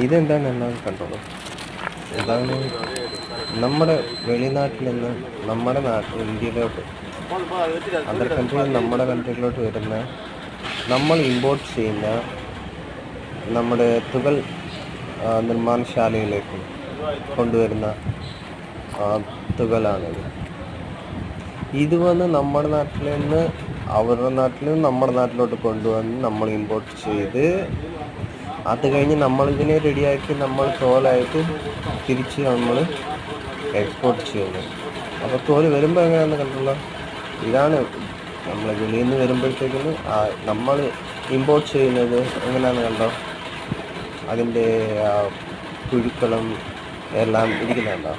ഇതെന്താണ് എന്നാൽ കണ്ടോളൂ. ഇതാണ് നമ്മുടെ വെളിനാട്ടിൽ നിന്ന് നമ്മുടെ നാട്ടിൽ ഇന്ത്യയിലോട്ട് അതർ കൺട്രിയിൽ നമ്മുടെ കൺട്രിയിലോട്ട് വരുന്ന നമ്മൾ ഇമ്പോർട്ട് ചെയ്യുന്ന നമ്മുടെ തുകൽ നിർമ്മാണശാലയിലേക്ക് കൊണ്ടുവരുന്ന തുകലാണിത്. ഇത് വന്ന് നമ്മുടെ നാട്ടിൽ നിന്ന് അവരുടെ നാട്ടിൽ നിന്ന് നമ്മുടെ നാട്ടിലോട്ട് കൊണ്ടുവന്ന് നമ്മൾ ഇമ്പോർട്ട് ചെയ്ത് അത് കഴിഞ്ഞ് നമ്മളിതിനെ റെഡിയാക്കി നമ്മൾ തോലായിട്ട് തിരിച്ച് നമ്മൾ എക്സ്പോർട്ട് ചെയ്യുന്നു. അപ്പോൾ തോൽ വരുമ്പോൾ എങ്ങനെയാണെന്ന് കണ്ടുള്ള ഇതാണ് നമ്മൾ വെളിയിൽ നിന്ന് വരുമ്പോഴത്തേക്കും നമ്മൾ ഇമ്പോർട്ട് ചെയ്യുന്നത് എങ്ങനെയാണെന്ന് കണ്ടോ? അതിന്റെ പുഴുക്കളും എല്ലാം ഇരിക്കുന്നുണ്ടോ?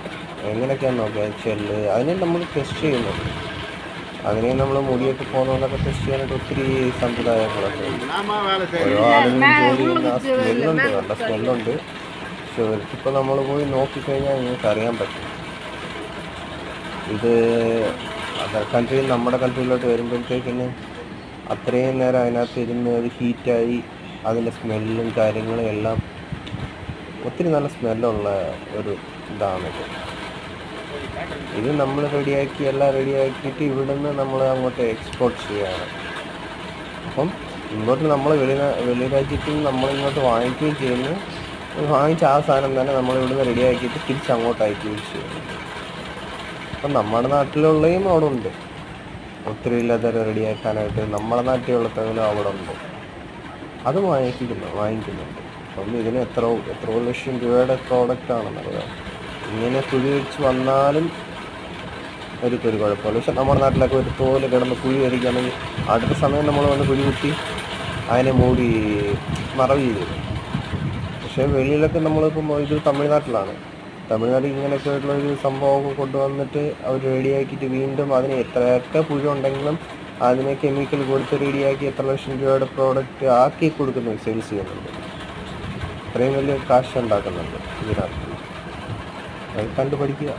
എങ്ങനെയൊക്കെയാണ് നോക്കുക? ചെല്ല് അതിനെ നമ്മൾ ടെസ്റ്റ് ചെയ്യുന്നുണ്ട് അതിനെ നമ്മൾ മുടിയൊക്കെ പോകുന്നതൊക്കെ ടെസ്റ്റ് ചെയ്യാനായിട്ട് ഒത്തിരി സമ്പ്രദായങ്ങളൊക്കെ ഉണ്ട്. ഓരോ ആളുകളും ജോലി ചെയ്യുന്ന ആ സ്മെല്ലുണ്ട് നല്ല സ്മെല്ലുണ്ട്. പക്ഷെ ഇവർക്കിപ്പോൾ നമ്മൾ പോയി നോക്കിക്കഴിഞ്ഞാൽ നിങ്ങൾക്ക് അറിയാൻ പറ്റും. ഇത് അതർ കൺട്രിയിൽ നമ്മുടെ കൺട്രിയിലോട്ട് വരുമ്പോഴത്തേക്കിന് അത്രയും നേരം അതിനകത്ത് ഇരുന്ന് അത് ഹീറ്റായി അതിന്റെ സ്മെല്ലും കാര്യങ്ങളും എല്ലാം ഒത്തിരി നല്ല സ്മെല്ലുള്ള ഒരു ഇതാണിത്. ഇത് നമ്മൾ റെഡിയാക്കി എല്ലാം റെഡിയാക്കിയിട്ട് ഇവിടുന്ന് നമ്മൾ അങ്ങോട്ട് എക്സ്പോർട്ട് ചെയ്യുകയാണ്. അപ്പം ഇങ്ങോട്ട് നമ്മൾ വെളി വെളി രാജ്യത്തിൽ നിന്ന് നമ്മളിങ്ങോട്ട് വാങ്ങിക്കുകയും ചെയ്യുന്നു. വാങ്ങിച്ച ആ സാധനം തന്നെ നമ്മൾ ഇവിടുന്ന് റെഡിയാക്കിയിട്ട് തിരിച്ച് അങ്ങോട്ട് അയക്കുകയും ചെയ്യുന്നു. അപ്പം നമ്മുടെ നാട്ടിലുള്ളതും അവിടെ ഉണ്ട് ഒത്തിരി ഇല്ലാത്തവരെ റെഡിയാക്കാനായിട്ട് നമ്മുടെ നാട്ടിലുള്ള അവിടെ ഉണ്ട് അത് വാങ്ങിക്കുന്നു വാങ്ങിക്കുന്നുണ്ട്. അപ്പം ഇതിന് എത്ര എത്ര ലക്ഷം രൂപയുടെ പ്രോഡക്റ്റ് ആണെന്നറിയാം. ഇങ്ങനെ കുഴി വെച്ച് വന്നാലും ഒരു കുഴപ്പമില്ല. പക്ഷെ നമ്മുടെ നാട്ടിലൊക്കെ ഒരു തോൽ കിടന്ന് കുഴി വരികയാണെങ്കിൽ അടുത്ത സമയം നമ്മൾ വന്ന് കുഴി കുത്തി അതിനെ മൂടി മറവ് ചെയ്തു പക്ഷേ വെളിയിലൊക്കെ നമ്മളിപ്പം ഇത് തമിഴ്നാട്ടിലാണ്. തമിഴ്നാട്ടിൽ ഇങ്ങനെയൊക്കെ ആയിട്ടുള്ള ഒരു സംഭവമൊക്കെ കൊണ്ടുവന്നിട്ട് അവർ റെഡിയാക്കിയിട്ട് വീണ്ടും അതിന് എത്രയൊക്കെ പുഴ ഉണ്ടെങ്കിലും അതിനെ കെമിക്കൽ കൊടുത്ത് റെഡിയാക്കി എത്ര ലക്ഷം രൂപയുടെ പ്രോഡക്റ്റ് ആക്കി കൊടുക്കുന്നു സെയിൽസ് ചെയ്യുന്നുണ്ട്. അത്രയും വലിയ കാശ് ഉണ്ടാക്കുന്നുണ്ട് ഇതിനകത്ത്. അത് കണ്ടുപഠിക്കുക.